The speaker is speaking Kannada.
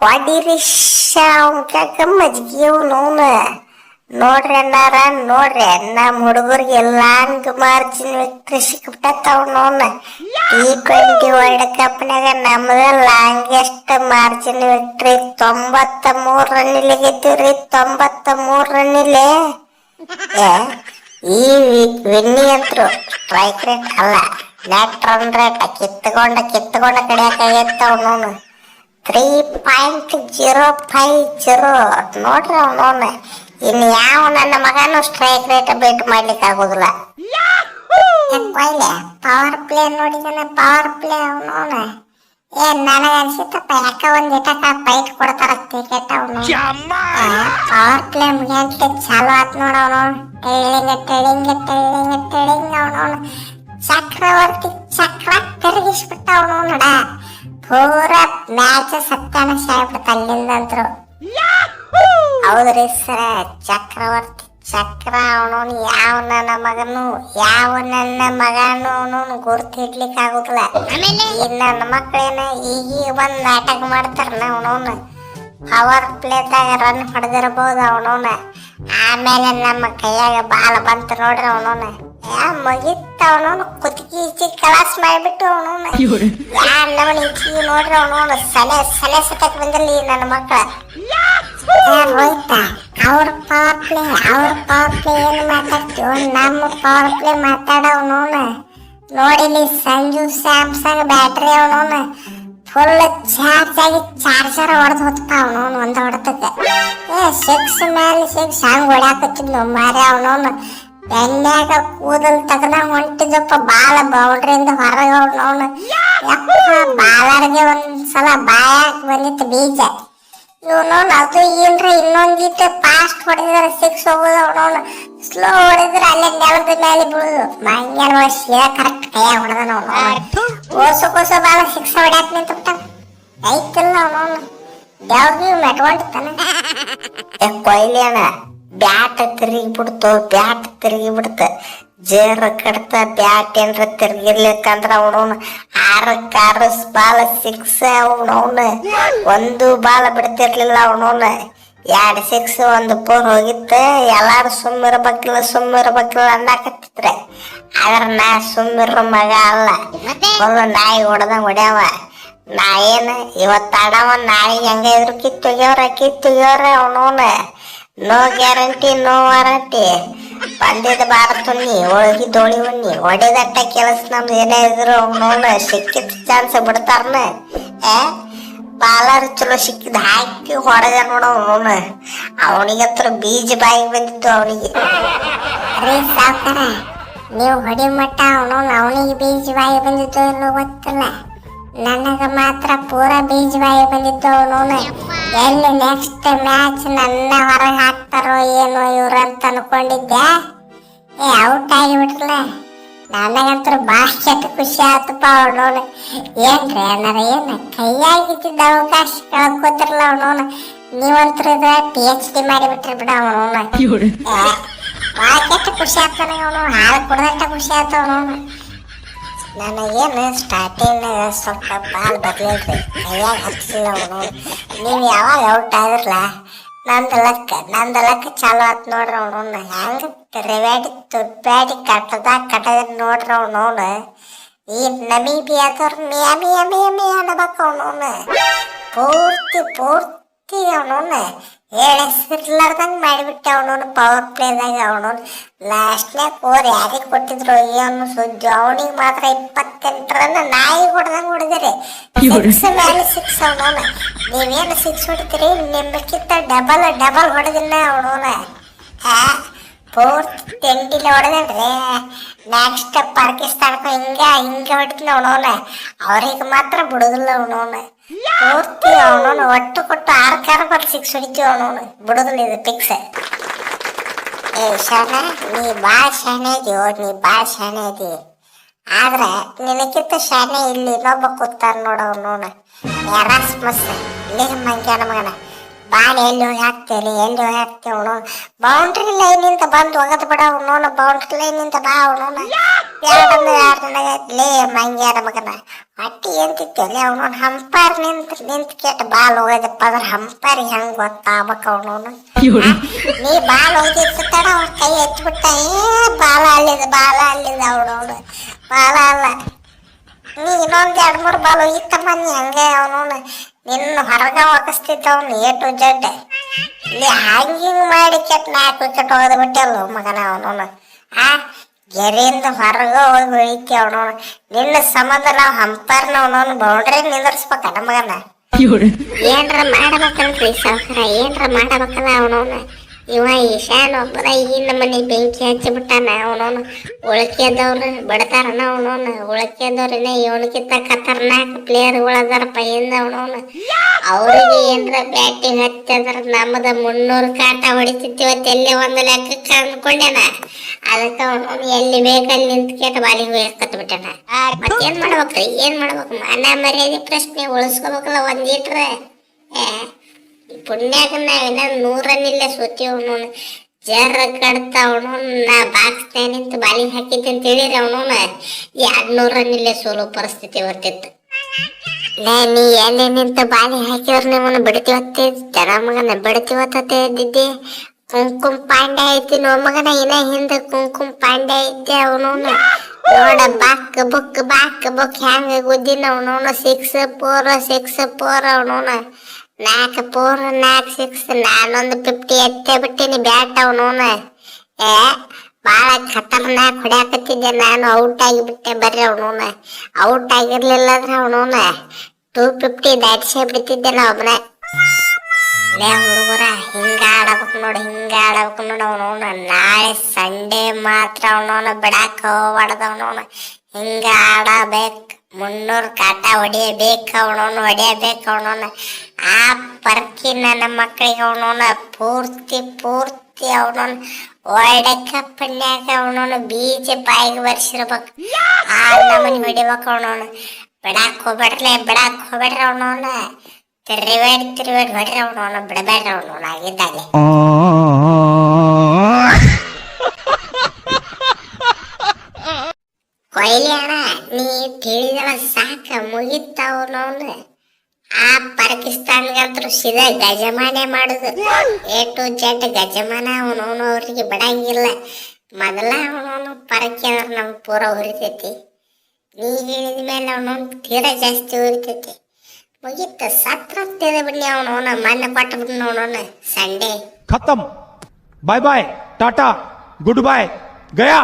ಹೊಡಿರಿ ಶಾವ್ಕಾಕ ಮಜ್ಗಿ ಅವನವನ ನೋಡ್ರಿ ಅನ್ನಾರ ನೋಡ್ರಿ ನಮ್ಮ ಹುಡುಗರಿಗೆ ಲಾಂಗ್ ಮಾರ್ಜಿನ್ ವಿಕ್ಟ್ರಿ ಸಿಕ್ಬಿಟ್ಟವನವನ ಟಿ ಟ್ವೆಂಟಿ ವರ್ಲ್ಡ್ ಕಪ್ನಾಗ ನಮ್ದ ಲಾಂಗೆಸ್ಟ್ ಮಾರ್ಜಿನ್ ವಿಕ್ಟ್ರಿ ತೊಂಬತ್ತ ಮೂರ್ ರನ್ನಿಲೆ ಗೆದ್ದಿವ್ರಿ ತೊಂಬತ್ತ ಮೂರ್ ರನ್ನಿಲೆ ಈ ವಿನ್ನಿ ಅಂತರು ಸ್ಟ್ರೈಕ್ ರೇಟ್ ಅಲ್ಲ ನೆಟ್ ರನ್ ರೇಟ್ ಕಿತ್ತಕೊಂಡ ಕಿತ್ತಕೊಂಡ ಕಡಿಯಾಕಾಗೈತೆ ಅವನವನು three point zero five zero ನೋಡ್ರಿ ಅವನವನ ಇನ್ನು ಯಾವ ನನ್ನ ಮಗನು ಸ್ಟ್ರೈಕ್ ರೇಟ್ ಬೇಟ್ ಮಾಡ್ಲಿಕ್ಕೆ ಆಗೋದಿಲ್ಲ. ಕೊಯ್ಲೆ ಪವರ್ ಪ್ಲೇ ನೋಡಿದಾನೆ ಪವರ್ ಪ್ಲೇ ಅವನವನ ಏ ನನಗೆ ಅನ್ಸಿತ್ತಪ್ಪ ಯಾಕ ಒಂದ್ ಇಟಕ ಫೈಟ್ ಕೊಡ್ತಾರ ಕ್ರಿಕೆಟ್ ಅವನು. ಪವರ್ ಪ್ಲೇ ಮುಗಿಯಂತೆ ಚಾಲು ಆತ್ ನೋಡ ಅವನು. ಟೆಳ್ಳಿಂಗ ಟೆಳ್ಳಿಂಗ ಟೆಳ್ಳಿಂಗ ಅವನವನು ಚಕ್ರವರ್ತಿ ಚಕ್ರ ತಿರುಗಿಸ್ಬಿಟ್ಟ ಅವನು ನೋಡ. ಪೂರ ಮ್ಯಾಚ್ ಸತ್ತಾನ ಶಾಯಪ್ಪ ಅಲ್ಲಿಂದ ಅಂತರು ಹೌದ್ರಿ ಸರ ಚಕ್ರವರ್ತಿ ಚಕ್ರ ಅವನು ಯಾವ ನನ್ನ ಮಗನು ಯಾವ ನನ್ನ ಮಗನು ಗುರ್ತಿಡ್ಲಿಕ್ಕೆ ಆಗುದಿಲ್ಲ ಈ ನನ್ನ ಮಕ್ಕಳೇನ ಈಗ ಒಂದ್ ನಾಟಕ ಮಾಡ್ತಾರ ಅವನವನು. Power ಪ್ಲೇದಾಗ run ಹೊಡೆದಿರಬಹುದು ಅವನವನ. ಆಮೇಲೆ ನಮ್ಮ ಕೈಯಾಗ ಬಾಲ ಬಂತು ನೋಡ್ರಿ ಅವನವನ. ಯಾ ಮುಗಿತ್ತ ಅವನವನು. ಕುತ್ತಿಗೆ ಈಚಿ ಕಲಾಸ್ ಮಾಡಿಬಿಟ್ಟು ಅವನವನ. ನಮ್ಮನ ಈಚಿ ನೋಡ್ರಿ ಅವನು ಸಲೆ ಸಲೆ ಸತಕ್ ಬಂದಿರಲಿ ನನ್ನ ಮಕ್ಕಳ ರೋಹಿತ ಅವ್ರ ಪವರ್ ಪ್ಲೇ ಅವ್ರ ಪವರ್ ಪ್ಲೇ ಏನು ಮಾತಾಡ್ತೀವೋ ನಮ್ಮ ಪವರ್ ಪ್ಲೇ ಮಾತಾಡವನು ನೋಡಿಲಿ ಸಂಜು, ಸ್ಯಾಮ್ಸಂಗ್ ಬ್ಯಾಟ್ರಿ ಅವನು ಫುಲ್ ಚಾರ್ಜ್ ಆಗಿ ಚಾರ್ಜರ್ ಹೊಡೆದು ಹೊತ್ತ ಅವನು ಒಂದು ಹೊಡೆದಕ್ಕೆ ಏ ಸಿಕ್ಸ್ ಮೇಲೆ ಸಿಕ್ಸ್ ಹಂಗೆ ಹೊಡ್ಯಾಕತ್ತಿದ್ನು ಮಾರಿ ಅವನವನು ಬೆನ್ಯಾಗ ಕೂದಲ್ ತಗದ ಹೊಂಟಿದಪ್ಪ ಬಾಳ ಬೌಂಡ್ರಿಯಿಂದ ಹೊರಗೆ ಅವನವನು ಯಪ್ಪ ಬಾಲರ್ಗೆ ಒಂದ್ಸಲ ಬಾಯಾಕ್ ಬಂದಿತ್ತು ಬೀಜ. ಇವನು ಅದು ಏನ್ರ ಇನ್ನೊಂದಿಟ್ಟು ಫಾಸ್ಟ್ ಹೊಡೆದ್ರೆ ಸಿಕ್ಸ್ ಹೋಗೋದು ಅವನವನು ಸ್ಲೋ ಹೊಡೆದ್ರೆ ಅಲ್ಲೇ ನೆಲದ ಮೇಲೆ ಬೀಳುದು. ಮಂಗ್ಯಾನ ಸೀದಾ ಕರೆಕ್ಟ್ ಕೈಯ ಹೊಡೆದ ಕೋಸು ಕೋಸ ಬಾಲ ಬಾಳ ಸಿಕ್ಸ್ ಹೊಡ್ಯಾಕ್ ನಿಂತ ಐತಿಲ್ಲ ಅವನವನು ದೇವ್ರಿಗೆ ಮೆಟ್ಕೊಂಡಿರ್ತಾನೆ ಕೊಯ್ಲಿ ಅಣ್ಣ. ಬ್ಯಾಟ್ ತಿರುಗಿ ಬಿಡ್ತು ಬ್ಯಾಟ್ ತಿರುಗಿ ಬಿಡ್ತ ಜೇರ ಕಡ್ತ ಬ್ಯಾಟ್ ಏನ್ರ ತಿರ್ಗಿರ್ಲಿಕ್ಕಂದ್ರ ಅವನವನು ಆರಕ್ಕೆ ಆರು ಬಾಲ ಸಿಕ್ಸ್ ಅವನವನು ಒಂದು ಬಾಲ ಬಿಡ್ತಿರ್ಲಿಲ್ಲ ಅವನವನ ಎರಡು ಸಿಕ್ಸ್ ಒಂದು ಫೋರ್ ಹೋಗಿತ್ತ ಎಲ್ಲಾರು ಸುಮ್ಮಿರ್ಬೇಕಿಲ್ಲ ಸುಮ್ಮಿರ್ಬೇಕಿಲ್ಲ ಅನ್ನಕತ್ತಿದ್ರೆ ಆದ್ರ ನಾ ಸುಮ್ಮಿರೋ ಮಗ ಅಲ್ಲ ಒಂದು ನಾಯಿ ಹೊಡೆದಂಗ ಹೊಡ್ಯಾವ ನಾ ಏನ ಇವತ್ತು ಆಡವ ನಾಯಿ ಹೆಂಗ ಇದ್ರು ಕಿತ್ತೊಗ್ಯವ್ರ ಕಿತ್ತೊಗ್ಯವ್ರ ಅವನವನ ನೋ ಗ್ಯಾರಂಟಿ, ನೋ ವಾರಂಟಿ. ಬಂದಿದ್ದ ಭಾರತ ಉಣ್ಣಿ ಒಳಗಿ ದೋಳಿ ಉಣ್ಣಿ. ಹೊಡೆದಟ್ಟ ಕೆಲಸ ನಮ್ದು ಏನೇ ಇದ್ರು ನೋಡ, ಸಿಕ್ಕಿದ ಚಾನ್ಸ್ ಬಿಡ್ತಾರನ. ಏ ಬಾಲರ್ ಚಲೋ ಸಿಕ್ಕಿದ ಹಾಕಿ ಹೊಡೆದ ನೋಡ ಅವನು. ಅವನಿಗಂತ್ರ ಬೀಜ ಬಾಯಿಗೆ ಬಂದಿತ್ತು ಅವನಿಗೆ. ಅರೇ ಸಾವ್ಕಾರ, ನೀವು ಹೊಡಿ ಮಟ್ಟ ಅವನು, ಅವನಿಗೆ ಬೀಜ ಬಾಯಿ ಬಂದಿದ್ದು ಎಲ್ಲೋ ಗೊತ್ತಿಲ್ಲ. ನನಗ ಮಾತ್ರ ಪೂರ ಬೀಜ ಬಾಯಿ ಬಂದಿದ್ದು ಅವನು. ಎಲ್ಲಿ ನೆಕ್ಸ್ಟ್ ಮ್ಯಾಚ್ ನನ್ನ ಹೊರಗೆ ಹಾಕ್ತಾರೋ ಏನೋ ಇವ್ರು ಅಂತ ಅನ್ಕೊಂಡಿದ್ದೆ. ಏ ಔಟ್ ಆಗಿಬಿಟ್ರಲ್ಲ. ನನಗಂತೂ ಭಾಳ ಕೆಟ್ಟ ಖುಷಿ ಆತಪ್ಪ ಅವನವನು ಏನ್ರಿ ಅನ್ನಾರ ಏನು ಕೈಯಾಗಿದ್ದ ಅವಕಾಶ ಕಳ್ಕೊತಿರಲ್ಲ ಅವನವನು ನೀವಂತ್ರ ಇದ್ರ ಪಿ ಎಚ್ ಡಿ ಮಾಡಿಬಿಟ್ರಿ ಬಿಡ ಅವನು ಭಾಳ ಕೆಟ್ಟ ಖುಷಿ ಆಗ್ತಾನೆ ಅವನು ಹಾಲು ಕುಡ್ದಟ್ಟ ಖುಷಿ ಆತ ಅವನವನು ನನಗೇನು ಸ್ಟಾರ್ಟಿಂಗ್ನಾಗ ಸ್ವಲ್ಪ ಬಾಲ್ ಬರ್ಲಿಲ್ರಿ ಕೈಯಾಗ ಹಚ್ಚಲಿಲ್ಲ ಅವನು ನೀವು ಯಾವಾಗ ಔಟ್ ಆದ್ರಲ್ಲ ನಂದು ಲಕ್ಕ ನಂದು ಲಕ್ಕ ಚಾಲು ಆತ್ ನೋಡ್ರಿ ಅವನು ಹೆಂಗ ತಿರುಗಾಡಿ ತುರ್ಬ್ಯಾಡಿ ಕಟ್ಟದ ಕಟ್ಟದ ನೋಡ್ರಿ ಅವನವನು ಈ ನಮೀಬಿ ಆದವ್ರ ಮಿಯಾ ಮಿಯಾ ಮಿಯಾ ಮಿಯಾ ಅನ್ನಬೇಕು ಅವನವನು ಪೂರ್ತಿ ಪೂರ್ತಿ ಅವನವನು ಹೇಳಿಸಿರ್ಲಾರ್ದಂಗೆ ಮಾಡಿಬಿಟ್ಟೆ ಅವನವನು ಪವರ್ ಪ್ಲೇದಾಗ ಅವನವನು ಲಾಸ್ಟ್ನ್ಯಾಗ ಓರ್ ಯಾರಿಗೆ ಕೊಟ್ಟಿದ್ರು ಅವನು ಸುದ್ದಿ ಅವನಿಗೆ ಮಾತ್ರ ಇಪ್ಪತ್ತೆಂಟು ರನ್ ನಾಯಿ ಹೊಡೆದಂಗೆ ಹೊಡೆದಿರಿ ಸಿಕ್ಸ್ ಮೇಲೆ ಸಿಕ್ಸ್ ಅವನವನ ನೀವೇನು ಸಿಕ್ಸ್ ಹೊಡಿತೀರಿ ನಿಮ್ಮಕ್ಕಿಂತ ಡಬಲ್ ಡಬಲ್ ಹೊಡೆದಿಲ್ಲ ಅವನವನ ಆ ಪೂರ್ತಿ ತೆಂಡಿಲ ಹೊಡೆದನ್ರಿ ನೆಕ್ಸ್ಟ್ ಪಾಕಿಸ್ತಾನಕ್ಕೂ ಹಿಂಗ ಹಿಂಗ ಹೊಡಿದ್ನ ಅವನವನ. ಅವ್ರಿಗೆ ಮಾತ್ರ ಬಿಡುದಿಲ್ಲ ಅವನವನ. ಪೂರ್ತಿ ಅವನು ಒಟ್ಟು ಕೊಟ್ಟು ಆರು ಕಾರ್ ಬರ್ ಸಿಕ್ಸ್ ಹೊಡಿತೀವಿ ಅವನು ಬಿಡುದಿಲ್ಲ ಇದು ಫಿಕ್ಸ್ ಏ ಶಾಣ ನೀ ಭಾಳ ಶಾಣೆ ಇದೀವೋ ನೀ ಭಾಳ ಶಾಣೆ ಇದೀವಿ ಆದ್ರೆ ನಿನಗಿಂತ ಶಾಣೆ ಇಲ್ಲಿ ಇನ್ನೊಬ್ಬ ಕೂತಾರ ನೋಡ ಅವನವನ. ಎರಾಸ್ಮಸ್ ಇಲ್ಲಿ ಮಂಗ್ಯಾನ ಮಗನ. ಬಾಲ್ ಎಲ್ಲಿ ಹೋಗಿ ಹಾಕ್ತೀರಿ ಎಲ್ಲಿ ಹೋಗಿ ಹಾಕ್ತೀವಿ ಅವನು ಬೌಂಡ್ರಿ ಲೈನಿಂದ ಬಂದು ಒಗದ್ ಬಿಡ ಅವನೋನ ಬೌಂಡ್ರಿ ಲೈನಿಂದ ಬಾ ಅವನೋನ ಎರಡೊಂದು ಎರಡು ಲೇ ಮಂಗ್ಯಾರ ಮಗನ. ಅಟ್ಟಿ ಎಂತಿತ್ತಲ್ಲಿ ಅವನೋನ್ ಹಂಪರ್ ನಿಂತ ನಿಂತ ಕೆಟ್ಟ ಬಾಲ್ ಹೋಗೋದಪ್ಪ ಅಂದ್ರೆ ಹಂಪರ್ ಹೆಂಗ್ ಗೊತ್ತಾಗ್ಬೇಕು ಅವನೋನು ನೀ ಬಾಲ್ ಹೋಗಿರ್ತಾಡ ಅವ್ರ ಕೈ ಎತ್ಬಿಟ್ಟ ಏ ಬಾಲ ಅಲ್ಲಿದ ಬಾಲ ಅಲ್ಲಿದ ಅವನವನು ಬಾಲ ಅಲ್ಲ. ನೀ ಇನ್ನೊಂದ್ ಎರಡ್ ಮೂರ್ ಬಾಲ್ ಹೋಗಿತ್ತಮ್ಮ ನೀ ಹಂಗೆ ಅವನವನು ನಿನ್ನ ಹೊರಗ ಒಗಸ್ತಿದ್ದ ಅವ್ನು ಎ ಟು ಜಡ್ ಇಲ್ಲಿ ಹ್ಯಾಂಗಿಂಗ್ ಮಾಡಿ ಕೆಟ್ಟ ನಾಲ್ಕು ವಿಕೆಟ್ ಹೋಗದ್ ಬಿಟ್ಟಲ್ಲ ಮಗನ ಅವನು ಆ ಗೆರೆಯಿಂದ ಹೊರಗ ಹೋಗಿ ಹೊಳಿತಿ ಅವನು ನಿನ್ನ ಸಂಬಂಧ ನಾವು ಹಂಪರ್ನ ಅವನವನು ಬೌಂಡ್ರಿ ನಿಂದರ್ಸ್ಬೇಕ ಮಗನ. ಏನ್ರ ಮಾಡ್ಬೇಕಲ್ರಿ ಸಾವ್ಕಾರ ಏನ್ರ ಮಾಡ್ಬೇಕಲ್ಲ ಅವನವನ. ಇವ ಈಶಾನ್ ಒಬ್ಬರ ಈ ನಮ್ಮನೆ ಬೆಂಕಿ ಹಚ್ಚಿಬಿಟ್ಟಾನ ಅವನವನು. ಉಳ್ಕೆದವ್ರು ಬಡತಾರನ ಅವನವನು. ಉಳ್ಕೆದವ್ರನ್ನ ಇವನಕ್ಕಿಂತ ಖತರ್ನಾಕ್ ಪ್ಲೇಯರ್ಗಳು ಅದಾರಪ್ಪ ಹಿಂದ ಅವನವನು. ಅವ್ರಿಗೆ ಏನ್ರ ಬ್ಯಾಟಿಂಗ್ ಹತ್ತದ್ರ ನಮ್ಮದ ಮುನ್ನೂರು ಕಾಟ ಹೊಡಿತಿರ್ತೀವತ್ತು ಎಲ್ಲಿ ಒಂದು ಲೆಕ್ಕಕ್ಕೆ ಅಂದ್ಕೊಂಡೇನ ಅದಕ್ಕೆ ಅವನವನು ಎಲ್ಲಿ ಬೇಕಲ್ಲಿ ನಿಂತ್ಕೇಟ ಬಾಲಿಗೆ ಬೇಕತ್ ಬಿಟ್ಟಾನ. ಮತ್ತೇನ್ ಮಾಡ್ಬೇಕ್ರಿ? ಏನ್ ಮಾಡ್ಬೇಕು? ಮಾನ ಮರ್ಯಾದೆ ಪ್ರಶ್ನೆ ಉಳಿಸ್ಕೋಬೇಕಲ್ಲ ಒಂದಿಟ್ರ ಏ ಪುಣ್ಯಾಗ ಏನ ನೂರನ್ನಿಲ್ಲ ಸೋತೀವಿ ಅವನು ಜರ ಕಡ್ತ ಅವನು ನಾ ಬಾಕ್ಸ್ನ್ಯಾಗ ನಿಂತು ಬಾಲಿಗೆ ಹಾಕಿದ್ದೆ ಅಂತ ಹೇಳಿದ್ರೆ ಅವನು ಎರಡ್ ನೂರನ್ನಿಲ್ಲ ಸೋಲೋ ಪರಿಸ್ಥಿತಿ ಬರ್ತಿತ್ತು. ನೇ ನೀ ಎಲ್ಲಿ ಬಾಲಿ ಹಾಕಿದ್ರೆ ನಿಮ್ಮನ್ನ ಬಿಡ್ತೀವತ್ತೆ? ಜನ ಮಗನ ಬಿಡ್ತೀವತ್ತೆ ಇದ್ದಿದ್ದೆ ಕುಂಕುಮ್ ಪಾಂಡೆ ಐತಿ ಮಗನ, ಇನ್ನ ಹಿಂದೆ ಕುಂಕುಮ ಪಾಂಡೆ ಐತಿ ಅವನು ನೋಡ, ಬಾಕ್ ಬುಕ್ ಬಾಕ್ ಬುಕ್, ಹ್ಯಾಂಗ ಗುದ್ದಿನ ಅವನು ಸಿಕ್ಸ್ ಫೋರ್ ಸಿಕ್ಸ್ ಫೋರ್ ಅವನು ನಾಲ್ಕು ಫೋರ್ ನಾಲ್ಕು ಸಿಕ್ಸ್ ನಾನೊಂದು ಫಿಫ್ಟಿ ಎತ್ತೇ ಬಿಟ್ಟಿನಿ ಬ್ಯಾಟ್ ಅವನು ಏ, ಬಾಳ ಖತರ್ನಾಕ್ ಹೊಡ್ಯಾಕತ್ತಿದ್ದೆ ನಾನು ಔಟ್ ಆಗಿಬಿಟ್ಟೆ ಬರ್ರಿ ಅವನು ಔಟ್ ಆಗಿರ್ಲಿಲ್ಲ ಅಂದ್ರೆ ಅವನು ಟೂ ಫಿಫ್ಟಿ ದಾಟ್ಸೇ ಬಿಟ್ಟಿದ್ದೆ ನಾ ಒಬ್ಬನೇ ಲೇ ಹುಡುಗರ, ಹಿಂಗ ಆಡಬೇಕು ನೋಡಿ, ಹಿಂಗ ಆಡಬೇಕು ನೋಡಿ ಅವನು ನಾಳೆ ಸಂಡೇ ಮಾತ್ರ ಅವನವನ ಬಿಡಾಕ ಹೋಗ್ಬಾರ್ದು ಅವನವನ ಹಿಂಗ ಆಡಬೇಕು. ಮುನ್ನೂರು ಕಾಟ ಹೊಡಿಯಬೇಕು, ಅವನವನು ಹೊಡಿಯಬೇಕು, ಅವನವನ ಆ ಪರ್ಕಿ ನನ್ನ ಮಕ್ಕಳಿಗೆ ಅವನವನ ಪೂರ್ತಿ ಪೂರ್ತಿ ಅವನವನ ಪುಣ್ಯಾಕ ಅವನವನು ಬೀಜ ಬಾಯಿಗೆ ಬರ್ಸಿರ್ಬೇಕು. ಆ ನಮ್ಮನಿ ಹೊಡಿಬೇಕು ಅವನವನ. ಬಿಡಾಕ್ ಹೋಗ್ಬೇಡ್ರಲೇ ಬಿಡಾಕ್ ಹೋಗ್ಬೇಡ್ರಿ ಅವನವನ. ತಿರುವೇಡ್ ತಿರುವೇಡ್ ಹೊಡ್ರಿ ಅವನವನ, ಬಿಡಬೇಡ್ರಿ ಅವನವನ ಆಗಿದ್ದಾಗಲೇ. ಕೊಯ್ಲಿ ಅಣ್ಣ ನೀ ತಿಳಿದವ ಸಾಕ ಮುಗಿತಾವನವನು ಆ ಪಾಕಿಸ್ತಾನ್ಗಂತೂ ಸೀದಾ ಗಜಮಾನೆ ಮಾಡುದು. ಎ ಟು ಜೆಡ್ ಗಜಮಾನ ಅವನವನು ಅವ್ರಿಗೆ ಬಿಡಂಗಿಲ್ಲ. ಮೊದಲ ಅವನವನು ಪರಕ್ಕೆ ಅಂದ್ರೆ ನಮ್ಗೆ ಪೂರ ಹುರಿತೈತಿ ನೀ ಹೇಳಿದ ಮೇಲೆ ಅವನವನು ತೀರಾ ಜಾಸ್ತಿ ಉರಿತೈತಿ. ಮುಗಿತ ಸತ್ರ ತೆದ ಬಿಡ್ಲಿ ಅವನವನ ಮಣ್ಣು ಕೊಟ್ಟು ಬಿಡ್ಲಿ Sunday Sunday. ಖತಮ್. Bye bye tata good bye Gaya